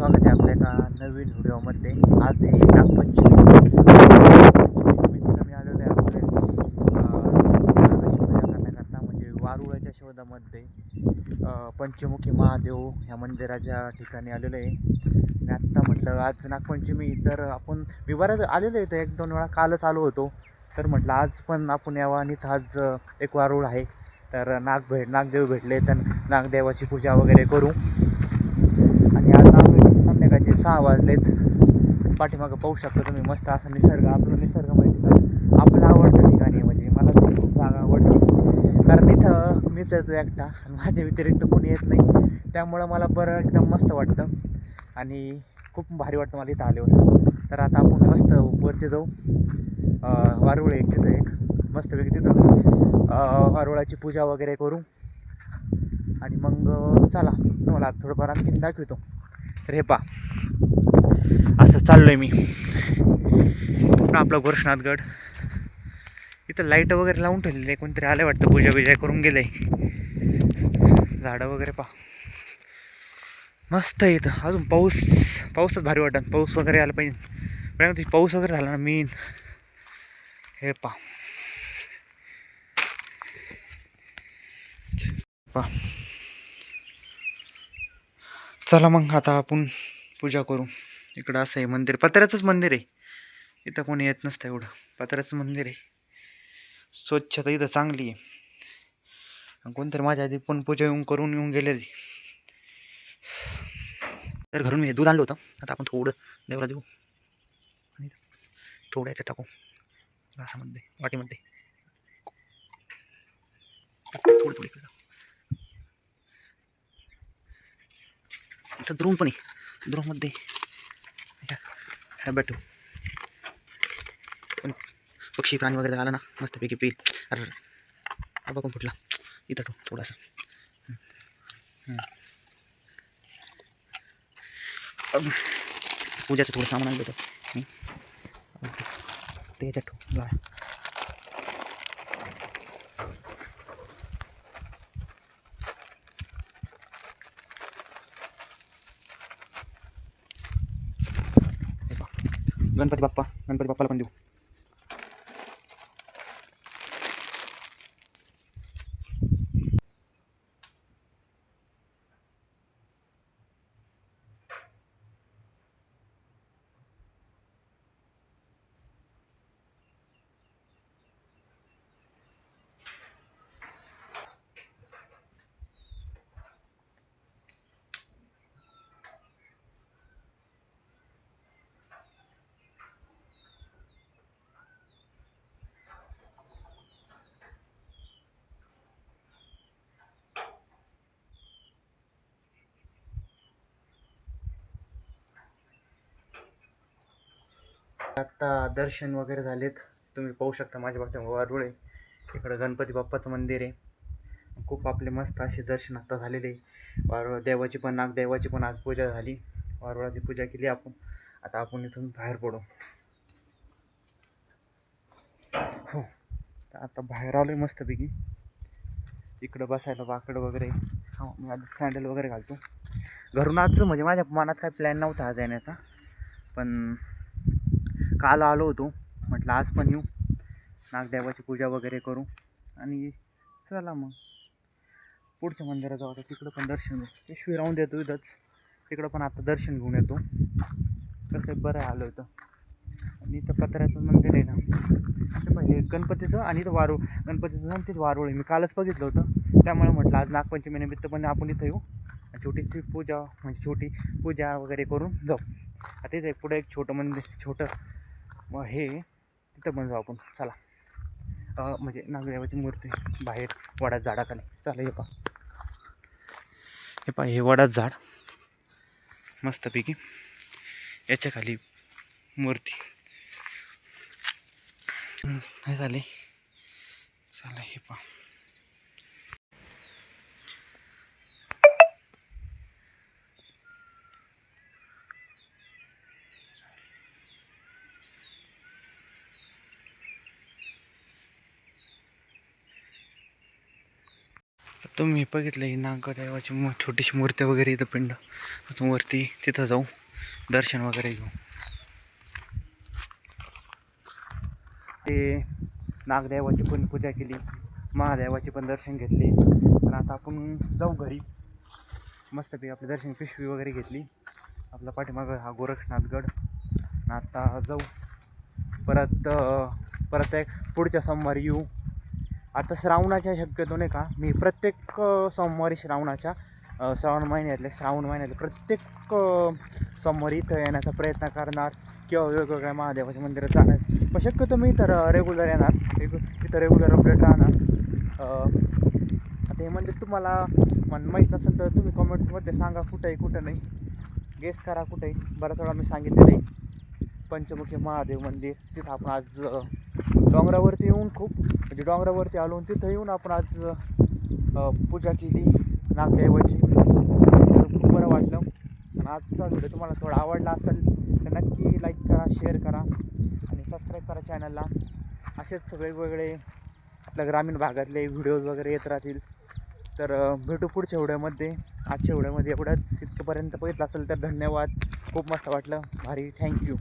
स्वागत आहे आपल्या एका नवीन व्हिडिओमध्ये. आज हे नागपंचमी. नागपंचमीनिमित्त मी आलेलो आहे आपले नागाची पूजा करण्याकरता म्हणजे वारुळाच्या शोधामध्ये. पंचमुखी महादेव ह्या मंदिराच्या ठिकाणी आलेलो आहे. आणि आत्ता म्हटलं आज नागपंचमी तर आपण मी बऱ्याच आलेलो आहे. तर एक दोन वेळा कालच आलो होतो. तर म्हटलं आज पण आपण यावं आणि आज एक वारुळ आहे. तर नाग भेट नागदेव भेटले तर नागदेवाची पूजा वगैरे करू आणि आता आम्ही संध्याकाळचे सहा वाजलेत. पाठीमागं पाहू शकता तुम्ही मस्त असा निसर्ग आपलं निसर्गमय ठिकाण आपलं आवडतं ठिकाणी आहे म्हणजे मला तर खूप जागा आवडते. कारण इथं मीच येतो एकटा माझ्या व्यतिरिक्त कोणी येत नाही. त्यामुळं मला बरं एकदम मस्त वाटतं. आणि खूप भारी वाटतं मला इथं आल्यावर. तर आता आपण मस्त वरती जाऊ. वारुळ एक तिथं एक मस्त वेगळी तिथं. वारुळाची पूजा वगैरे करू. आणि मग चला तुम्हाला थोडंफार आणखीन दाखवतो. तर हे पा असं चाललो आहे मी. पुन्हा आपला गोरक्षनाथगड इथं लाइट वगैरे लावून ठेवलेली आहे. कोणतरी आलं वाटतं पूजा बिजा करून गेलं आहे झाडं वगैरे पा मस्त आहे इथं. अजून पाऊस पाऊसच भारी वाटत. पाऊस वगैरे आला पाहिजे. पण पाऊस वगैरे झाला ना मी हे पा पा चला मग आता आपण पूजा करू. इकडं असं आहे मंदिर. पत्र्याचंच मंदिर आहे. इथं कोणी येत नसतं एवढं. पत्र्याचं मंदिर आहे. स्वच्छता इथं चांगली आहे. आणि कोणतरी माझ्या आधी पण पूजा येऊन करून येऊन गेलेली. तर घरून मी दूध आणलं होतं. आता आपण थोडं देवाला देऊ आणि थोडं याच्यात टाकू. घासामध्ये वाटीमध्ये. थोडं थोडी इथं द्रोण पण आहे. द्रोणमध्ये ह्या भेटू पण पक्षी प्राणी वगैरे आला ना मस्तपैकी पील अरे हा बघून फुटला. इथं ठेव थोडासा. पूजाचं थोडं सामान आणलं होतं. त्याच्या ते याच्यात ठेव जाळ्या. हे पहा. गणपती बाप्पा गणपती बाप्पाला पण देऊ आत्ता दर्शन वगैरे झालेत. तुम्ही पाहू शकता माझ्या पाठ्या वारुळे इकडं गणपती बाप्पाचं मंदिर आहे. खूप आपले मस्त असे दर्शन आत्ता झालेले आहे. वारुळ देवाची पण नागदेवाची पण आज पूजा झाली. वारुळाची पूजा केली आपण. आता आपण इथून बाहेर पडू. हो. आता बाहेर आलो आहे मस्तपैकी. इकडं बसायला बाकडं वगैरे. हो मी आधी सँडल वगैरे घालतो. घरून आजचं म्हणजे माझ्या मनात काही प्लॅन नव्हता आज येण्याचा. पण काल आलो होतो. म्हटलं आज पण येऊ. नागदेवाची पूजा वगैरे करू. आणि चला मग. पुढच्या मंदिरात जाऊ. आता तिकडं पण दर्शन घेऊ. पिशवी राहून देतो इथंच. तिकडं पण आता दर्शन घेऊन येतो. कसं आहे, बरं आलो होतं आणि इथं पत्र्याचं मंदिर आहे ना. ते पहिले गणपतीचं आणि इथं वारूळ. गणपतीचं आणि तिथं वारूळ आहे. मी कालच बघितलं होतं. त्यामुळे म्हटलं आज नागपंचमी निमित्त पण आपण इथं येऊ. आणि छोटीशी पूजा म्हणजे छोटी पूजा वगैरे करून जाऊ. आता इथे पुढे एक छोटं मंदिर छोटं मग हे तिथं पण जाऊ आपण. चला. म्हणजे नागदेवाची मूर्ती बाहेर वडात झाडाखाली. चला हे पा हे पा हे वडात झाड. मस्तपैकी याच्या खाली मूर्ती. हम्म, हे झाले? चला हे पा तुम्ही बघितलं ही नागदेवाची मग छोटीशी मूर्ती वगैरे इथं पिंड. अजून वरती तिथं जाऊ दर्शन वगैरे घेऊ. ते नागदेवाची पण पूजा केली महादेवाची पण दर्शन घेतले. पण आता आपण जाऊ घरी. मस्तपैकी आपले दर्शन पिशवी वगैरे घेतली. आपला पाठीमागं हा गोरखनाथगड आणि आता जाऊ. परत परत एक पुढच्या सोमवारी येऊ. आता श्रावणाच्या शक्यतो नाही का मी प्रत्येक सोमवारी श्रावणाच्या श्रावण महिन्यातले श्रावण महिन्यातले प्रत्येक सोमवारी इथं येण्याचा प्रयत्न करणार किंवा वेगवेगळ्या महादेवाच्या मंदिरात जाणार पण शक्यतो मी तर रेग्युलर येणार. रेगु तिथं रेग्युलर अपडेट राहणार. आता हे मंदिर तुम्हाला मन माहीत नसेल तर तुम्ही कमेंटमध्ये सांगा कुठं आहे कुठं नाही. गेस करा कुठं आहे बऱ्याच वेळा मी सांगितलेलं आहे पंचमुखी महादेव मंदिर तिथं आपण आज डोंगरावरती येऊन खूप म्हणजे डोंगरावरती आलो तिथं येऊन आपण आज पूजा केली नागदेवाची. तर खूप बरं वाटलं. आणि आजचा व्हिडिओ तुम्हाला थोडा आवडला असेल तर नक्की लाईक करा शेअर करा आणि सबस्क्राईब करा चॅनलला असेच वेगवेगळे आपल्या ग्रामीण भागातले व्हिडिओज वगैरे येत राहतील. तर भेटू पुढच्या व्हिडिओमध्ये. आजच्या व्हिडिओमध्ये एवढंच. इथपर्यंत बघितलं असेल तर धन्यवाद. खूप मस्त वाटलं. भारी. थँक्यू